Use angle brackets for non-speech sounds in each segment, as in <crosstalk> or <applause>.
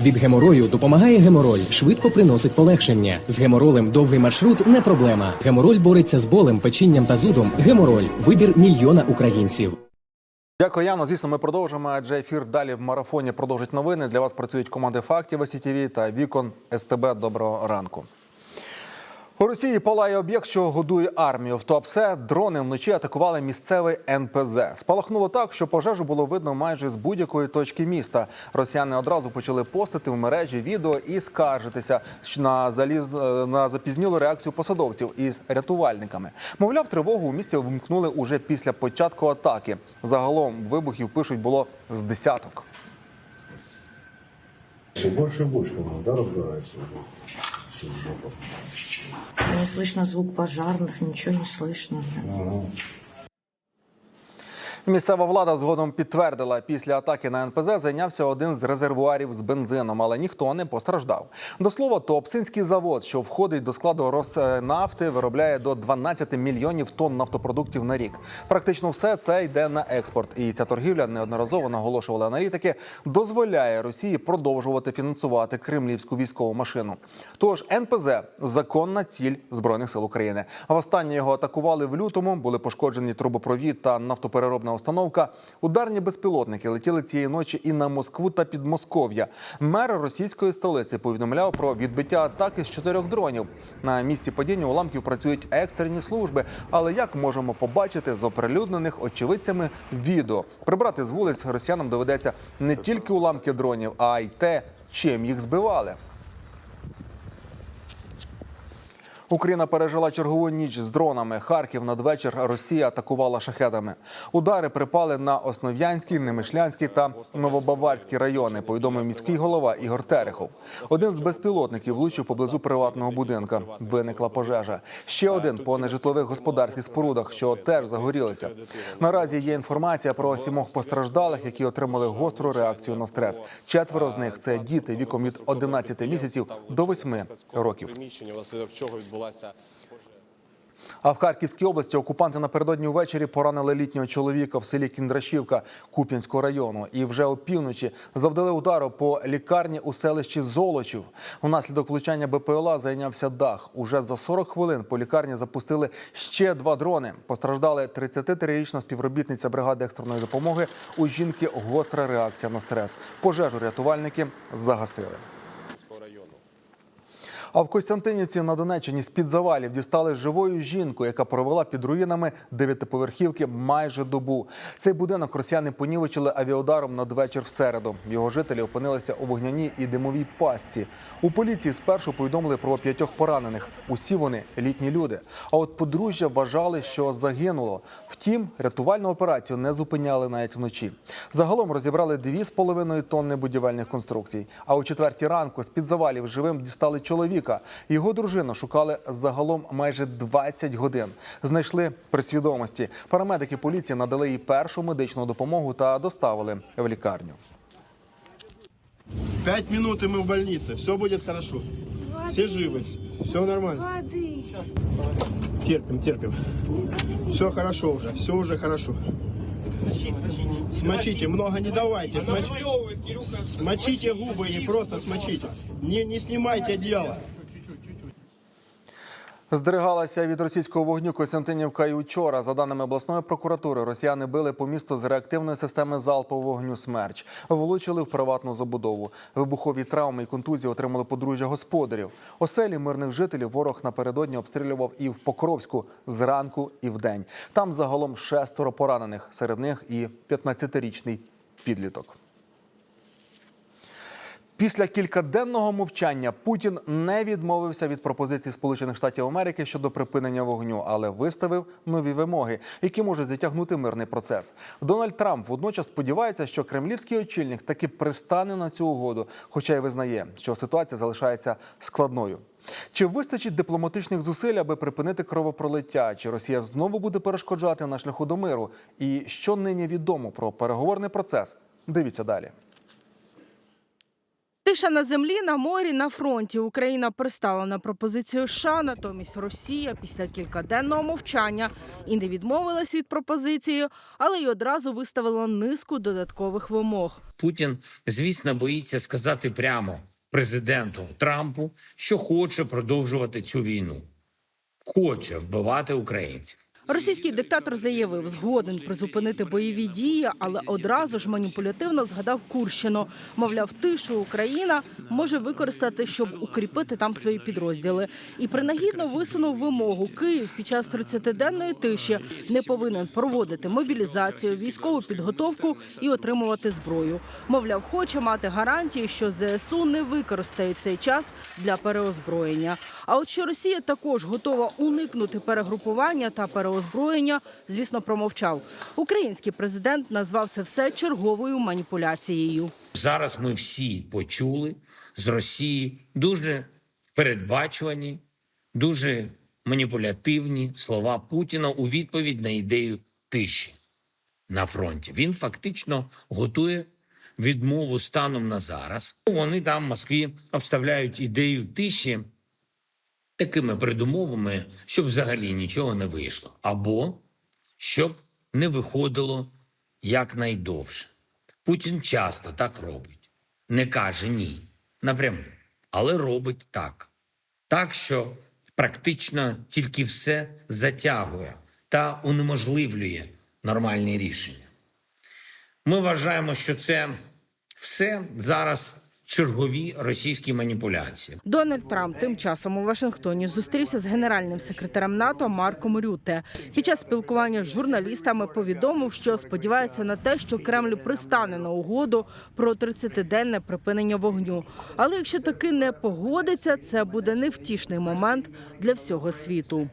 Від геморою допомагає гемороль, швидко приносить полегшення. З геморолем довгий маршрут не проблема. Гемороль бореться з болем, печінням та зудом. Гемороль вибір мільйона українців. Дякую, Яно. Звісно, ми продовжимо. Адже ефір далі в марафоні продовжить новини. Для вас працюють команди фактів СІТВ та Вікон СТБ. Доброго ранку. У Росії палає об'єкт, що годує армію. В Туапсе дрони вночі атакували місцевий НПЗ. Спалахнуло так, що пожежу було видно майже з будь-якої точки міста. Росіяни одразу почали постити в мережі відео і скаржитися на заліз на запізнілу реакцію посадовців із рятувальниками. Мовляв, тривогу у місті вимкнули уже після початку атаки. Загалом вибухів пишуть було з десяток. Все больше и больше, по-моему, да. Жопа. Не слышно звук пожарных, ничего не слышно. Місцева влада згодом підтвердила, після атаки на НПЗ зайнявся один з резервуарів з бензином, але ніхто не постраждав. До слова, Туапсинський завод, що входить до складу Роснафти, виробляє до 12 мільйонів тонн нафтопродуктів на рік. Практично все це йде на експорт. І ця торгівля неодноразово наголошували аналітики, дозволяє Росії продовжувати фінансувати кремлівську військову машину. Тож НПЗ законна ціль збройних сил України. А востаннє його атакували в лютому. Були пошкоджені трубопровід та нафтопереробна установка. Ударні безпілотники летіли цієї ночі і на Москву та Підмосков'я. Мер російської столиці повідомляв про відбиття атаки з чотирьох дронів. На місці падіння уламків працюють екстрені служби. Але як можемо побачити з оприлюднених очевидцями відео, прибрати з вулиць росіянам доведеться не тільки уламки дронів, а й те, чим їх збивали. Україна пережила чергову ніч з дронами. Харків надвечір Росія атакувала шахедами. Удари припали на Основ'янський, Немишлянський та Новобаварський райони. Повідомив міський голова Ігор Терехов. Один з безпілотників влучив поблизу приватного будинка. Виникла пожежа. Ще один по нежитлових господарських спорудах, що теж загорілися. Наразі є інформація про сімох постраждалих, які отримали гостру реакцію на стрес. Четверо з них це діти віком від 11 місяців до 8 років. Відбулася А в Харківській області окупанти напередодні ввечері поранили літнього чоловіка в селі Кіндрашівка Куп'янського району. І вже опівночі завдали удару по лікарні у селищі Золочів. Внаслідок влучання БПЛА зайнявся дах. Уже за 40 хвилин по лікарні запустили ще два дрони. Постраждали 33-річна співробітниця бригади екстреної допомоги. У жінки гостра реакція на стрес. Пожежу рятувальники загасили. А в Костянтинівці на Донеччині з-під завалів дістали живою жінку, яка провела під руїнами дев'ятиповерхівки майже добу. Цей будинок росіяни понівечили авіаударом надвечір в середу. Його жителі опинилися у вогняній і димовій пастці. У поліції спершу повідомили про п'ятьох поранених. Усі вони літні люди. А от подружжя вважали, що загинуло. Втім, рятувальну операцію не зупиняли навіть вночі. Загалом розібрали дві з половиною тонни будівельних конструкцій. А о четвертій ранку з-під завалів живим дістали чоловіка. Його дружину шукали загалом майже 20 годин. Знайшли при свідомості. Парамедики поліції надали їй першу медичну допомогу та доставили в лікарню. Пять минут и мы в больнице. Все будет хорошо. Все живы. Все нормально. Воды. Терпим, терпим. Все хорошо уже. Все уже хорошо. Смочите, много не давайте. Смоч- Смочите губы и просто смочите. Не, не снимайте одеяло. Здригалася від російського вогню Костянтинівка і учора. За даними обласної прокуратури, росіяни били по місту з реактивної системи залпового вогню «Смерч». Влучили в приватну забудову. Вибухові травми і контузії отримали подружжя господарів. Оселі мирних жителів ворог напередодні обстрілював і в Покровську зранку і вдень. Там загалом шестеро поранених, серед них і 15-річний підліток. Після кількаденного мовчання Путін не відмовився від пропозицій Сполучених Штатів Америки щодо припинення вогню, але виставив нові вимоги, які можуть затягнути мирний процес. Дональд Трамп водночас сподівається, що кремлівський очільник таки пристане на цю угоду, хоча й визнає, що ситуація залишається складною. Чи вистачить дипломатичних зусиль, аби припинити кровопролиття? Чи Росія знову буде перешкоджати на шляху до миру? І що нині відомо про переговорний процес? Дивіться далі. Тиша на землі, на морі, на фронті. Україна пристала на пропозицію США. Натомість Росія після кількаденного мовчання і не відмовилась від пропозиції, але й одразу виставила низку додаткових вимог. Путін, звісно, боїться сказати прямо президенту Трампу, що хоче продовжувати цю війну, хоче вбивати українців. Російський диктатор заявив, згоден призупинити бойові дії, але одразу ж маніпулятивно згадав Курщину. Мовляв, тишу Україна може використати, щоб укріпити там свої підрозділи. І принагідно висунув вимогу. Київ під час 30-денної тиші не повинен проводити мобілізацію, військову підготовку і отримувати зброю. Мовляв, хоче мати гарантії, що ЗСУ не використає цей час для переозброєння. А от що Росія також готова уникнути перегрупування та переозброєння, звісно, промовчав. Український президент назвав це все черговою маніпуляцією. Зараз ми всі почули з Росії дуже передбачувані, дуже маніпулятивні слова Путіна у відповідь на ідею тиші на фронті. Він фактично готує відмову станом на зараз. Вони там в Москві обставляють ідею тиші такими передумовами, щоб взагалі нічого не вийшло, або щоб не виходило якнайдовше. Путін часто так робить. Не каже ні напряму, але робить так. Так, що практично тільки все затягує та унеможливлює нормальні рішення. Ми вважаємо, що це все зараз чергові російські маніпуляції. Дональд Трамп тим часом у Вашингтоні зустрівся з генеральним секретарем НАТО Марком Рюте. Під час спілкування з журналістами повідомив, що сподівається на те, що Кремль пристане на угоду про 30-денне припинення вогню. Але якщо таки не погодиться, це буде невтішний момент для всього світу.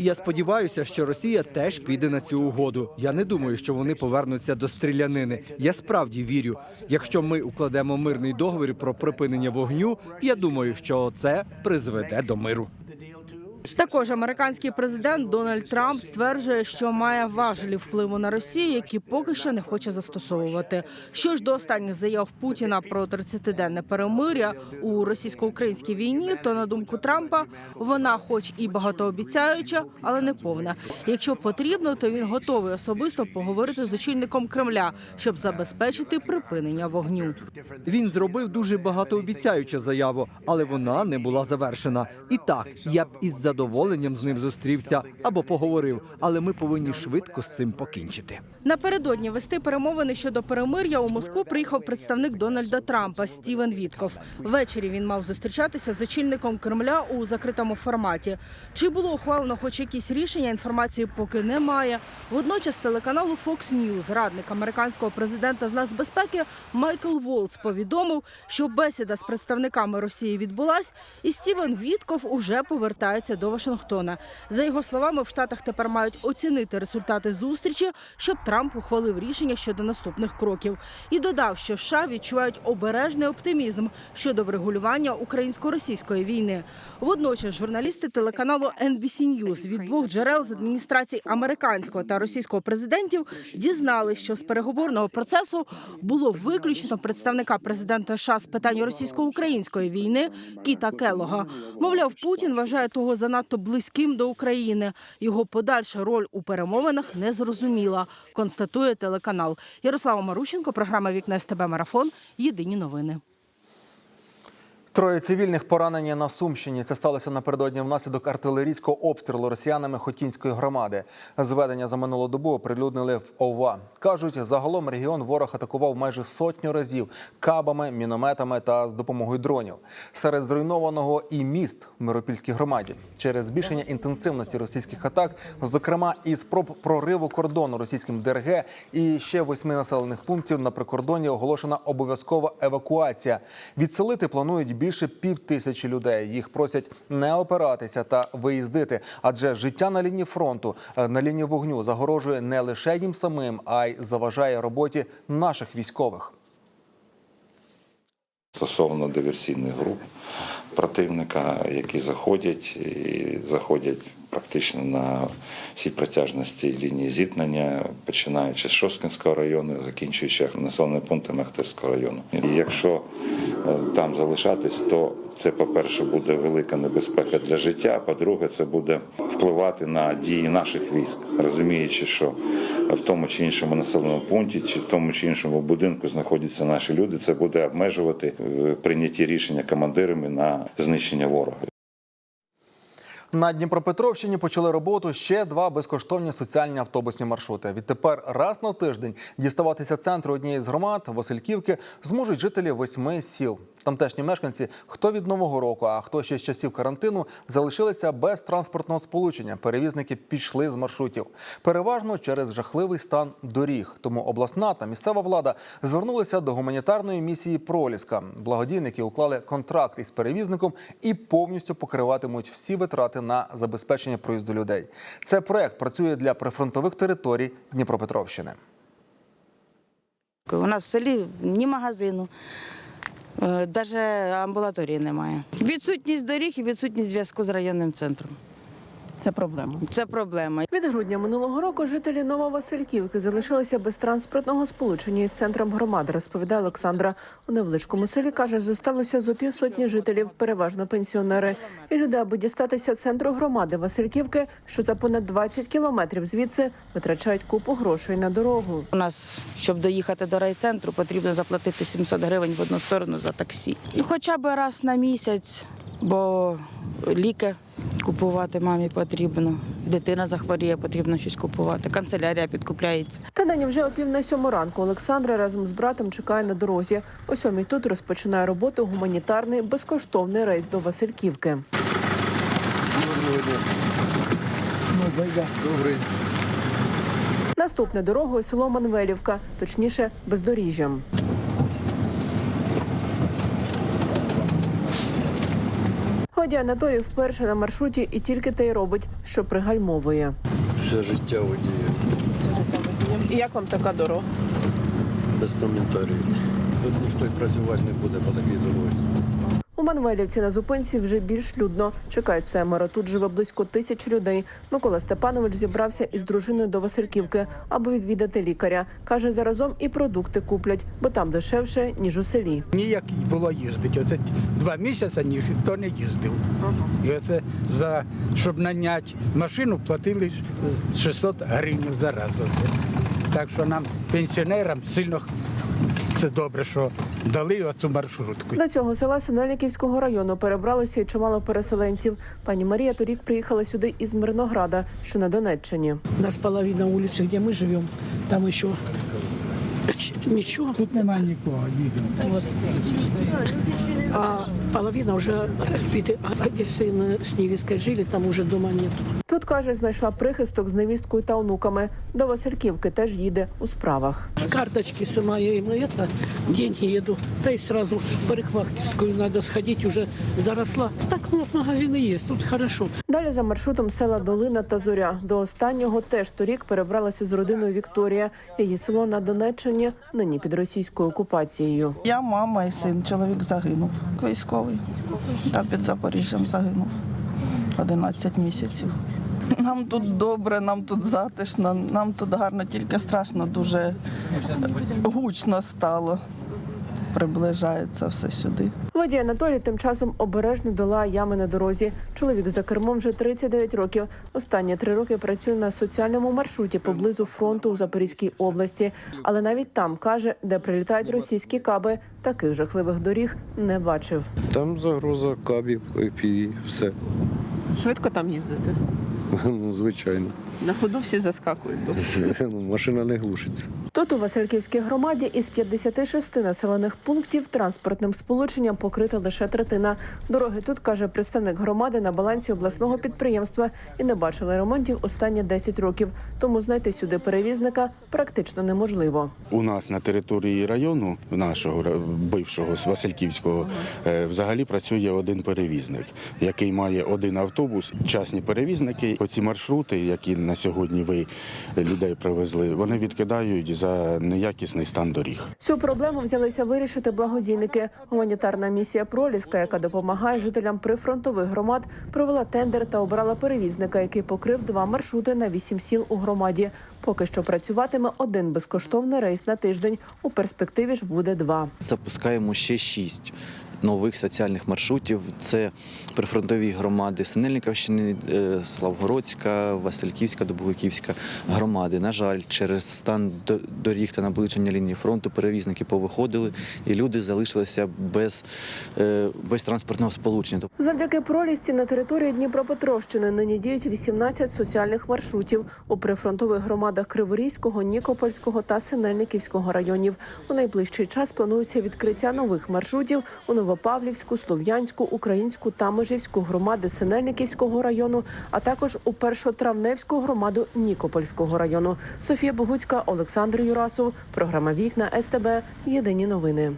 Я сподіваюся, що Росія теж піде на цю угоду. Я не думаю, що вони повернуться до стрілянини. Я справді вірю. Якщо ми укладемо мирний договір про припинення вогню, я думаю, що це призведе до миру. Також американський президент Дональд Трамп стверджує, що має важелі впливу на Росію, які поки що не хоче застосовувати. Що ж до останніх заяв Путіна про 30-денне перемиря у російсько-українській війні, то на думку Трампа вона, хоч і багатообіцяюча, але не повна. Якщо потрібно, то він готовий особисто поговорити з очільником Кремля, щоб забезпечити припинення вогню. Він зробив дуже багатообіцяючу заяву, але вона не була завершена. І так, я б із задоволенням з ним зустрівся або поговорив, але ми повинні швидко з цим покінчити. Напередодні вести перемовини щодо перемир'я у Москву приїхав представник Дональда Трампа Стівен Вітков. Ввечері він мав зустрічатися з очільником Кремля у закритому форматі. Чи було ухвалено хоч якісь рішення? Інформації поки немає. Водночас телеканалу Fox News радник американського президента з нацбезпеки Майкл Волц повідомив, що бесіда з представниками Росії відбулась, і Стівен Вітков уже повертається до Вашингтона. За його словами, в Штатах тепер мають оцінити результати зустрічі, щоб Трамп ухвалив рішення щодо наступних кроків. І додав, що США відчувають обережний оптимізм щодо врегулювання українсько-російської війни. Водночас журналісти телеканалу NBC News від двох джерел з адміністрації американського та російського президентів дізналися, що з переговорного процесу було виключено представника президента США з питань російсько-української війни Кіта Келога. Мовляв, Путін вважає того занадто близьким до України. Його подальша роль у перемовинах не зрозуміла, констатує телеканал. Ярослава Марущенко, програма Вікне СТБ Марафон. Єдині новини. Троє цивільних поранені на Сумщині. Це сталося напередодні внаслідок артилерійського обстрілу росіянами Хотінської громади. Зведення за минулу добу оприлюднили в ОВА. Кажуть, загалом регіон ворог атакував майже сотню разів кабами, мінометами та з допомогою дронів. Серед зруйнованого і міст в Миропільській громаді через збільшення інтенсивності російських атак, зокрема і спроб прориву кордону російським ДРГ і ще восьми населених пунктів на прикордонні оголошена обов'язкова евакуація. Відселити планують більше пів тисячі людей. Їх просять не опиратися та виїздити, адже життя на лінії фронту, е, на лінії вогню загорожує не лише їм самим, а й заважає роботі наших військових. стосовно диверсійних груп противника, які заходять і заходять практично на всій протяжності лінії зіткнення, починаючи з Шосткинського району, закінчуючи населеними пунктами Ахтирського району. І якщо е, там залишатись, то це, по-перше, буде велика небезпека для життя. По-друге, це буде впливати на дії наших військ, розуміючи, що в тому чи іншому населеному пункті, чи в тому чи іншому будинку знаходяться наші люди. Це буде обмежувати е, прийняті рішення командирами на знищення ворога. На Дніпропетровщині почали роботу ще два безкоштовні соціальні автобусні маршрути. Відтепер раз на тиждень діставатися центру однієї з громад Васильківки зможуть жителі восьми сіл. Тамтешні мешканці, хто від нового року, а хто ще з часів карантину, залишилися без транспортного сполучення. Перевізники пішли з маршрутів, переважно через жахливий стан доріг. Тому обласна та місцева влада звернулися до гуманітарної місії Проліска. Благодійники уклали контракт із перевізником і повністю покриватимуть всі витрати на забезпечення проїзду людей. Це проект працює для прифронтових територій Дніпропетровщини. У нас в селі ні магазину, навіть амбулаторії немає. Відсутність доріг і відсутність зв'язку з районним центром. Це проблема. Це проблема. Від грудня минулого року жителі Нововасильківки залишилися без транспортного сполучення із центром громади, розповідає Олександра. У невеличкому селі каже, зосталося зо півсотні жителів, переважно пенсіонери. І люди, аби дістатися центру громади Васильківки, що за понад 20 кілометрів звідси витрачають купу грошей на дорогу. У нас, щоб доїхати до райцентру, потрібно заплатити 700 гривень в одну сторону за таксі. Ну, Хоча б раз на місяць, бо ліки купувати мамі потрібно. Дитина захворіє, потрібно щось купувати. Канцелярія підкупляється. Та нині вже о пів на сьому ранку Олександра разом з братом чекає на дорозі. О сьомій тут розпочинає роботу гуманітарний безкоштовний рейс до Васильківки. Наступне дорогою село Манвелівка, точніше бездоріжжям. Водій Анатолій вперше на маршруті і тільки те й робить, що пригальмовує. Все життя водіє, І як вам така дорога? без коментарів. Тут ніхто й працювати не буде по такій дорозі. У Манвелівці на зупинці вже більш людно. Чекають семеро. Тут живе близько тисячі людей. Микола Степанович зібрався із дружиною до Васильківки, аби відвідати лікаря. Каже, заразом і продукти куплять, бо там дешевше ніж у селі. Ніяк було їздити. Оце два місяці ніхто не їздив. І оце за щоб наняти машину, платили 600 гривень за раз. Оце. Так що нам, пенсіонерам, сильно це добре, що дали оцю маршрутку. До цього села Синельниківського району перебралося й чимало переселенців. Пані Марія торік приїхала сюди із Мирнограда, що на Донеччині. У нас половина улицы, где мы живем, там еще ч- ничего. Тут немає нікого, їдемо. Вот. А половина уже разбиты. А где сын с невесткой жили, там уже дома нет. Тут каже, знайшла прихисток з невісткою та онуками. До Васильківки теж їде у справах. С карточки сама им это, деньги еду. Да и сразу в парикмахерскую надо сходить, уже заросла. Так у нас магазины есть, тут хорошо. Далі за маршрутом села Долина та Зоря. До останнього теж торік перебралася з родиною Вікторія. Її село на Донеччині нині під російською окупацією. Я мама і син. Чоловік загинув. Військовий. Там під Запоріжжям загинув. 11 місяців. Нам тут добре, нам тут затишно, нам тут гарно, тільки страшно, дуже гучно стало. Приближається все сюди. Водій Анатолій тим часом обережно долає ями на дорозі. Чоловік за кермом вже 39 років. Останні три роки працює на соціальному маршруті поблизу фронту у Запорізькій області. Але навіть там каже, де прилітають російські каби, таких жахливих доріг не бачив. Там загроза кабів, FPV, все. Швидко там їздити. <laughs> Ну, звичайно. На ходу всі заскакують. <laughs> Ну, Машина не глушиться. Тут у Васильківській громаді із 56 населених пунктів транспортним сполученням покрита лише третина. Дороги тут каже представник громади на балансі обласного підприємства і не бачили ремонтів останні 10 років. Тому знайти сюди перевізника практично неможливо. У нас на території району нашого бившого з Васильківського е, взагалі працює один перевізник, який має один автобус, частні перевізники Оці маршрути, які на сьогодні ви людей привезли, вони відкидають за неякісний стан доріг. Цю проблему взялися вирішити благодійники. Гуманітарна місія Проліска, яка допомагає жителям прифронтових громад, провела тендер та обрала перевізника, який покрив два маршрути на вісім сіл у громаді. Поки що працюватиме один безкоштовний рейс на тиждень. У перспективі ж буде два. Запускаємо ще шість нових соціальних маршрутів. Це прифронтові громади Синельниківщини, е, Славгородська, Васильківська, Дубовиківська громади. На жаль, через стан до- доріг та наближення лінії фронту перевізники повиходили, і люди залишилися без, е, без транспортного сполучення. Завдяки пролісці на території Дніпропетровщини нині діють 18 соціальних маршрутів у прифронтових громадах Криворізького, Нікопольського та Синельниківського районів. У найближчий час планується відкриття нових маршрутів у Новопавлівську, Слов'янську, Українську та Межівську громади Синельниківського району, а також у першотравневську громаду Нікопольського району. Софія Богуцька, Олександр Юрасов. Програма Вікна СТБ. Єдині новини.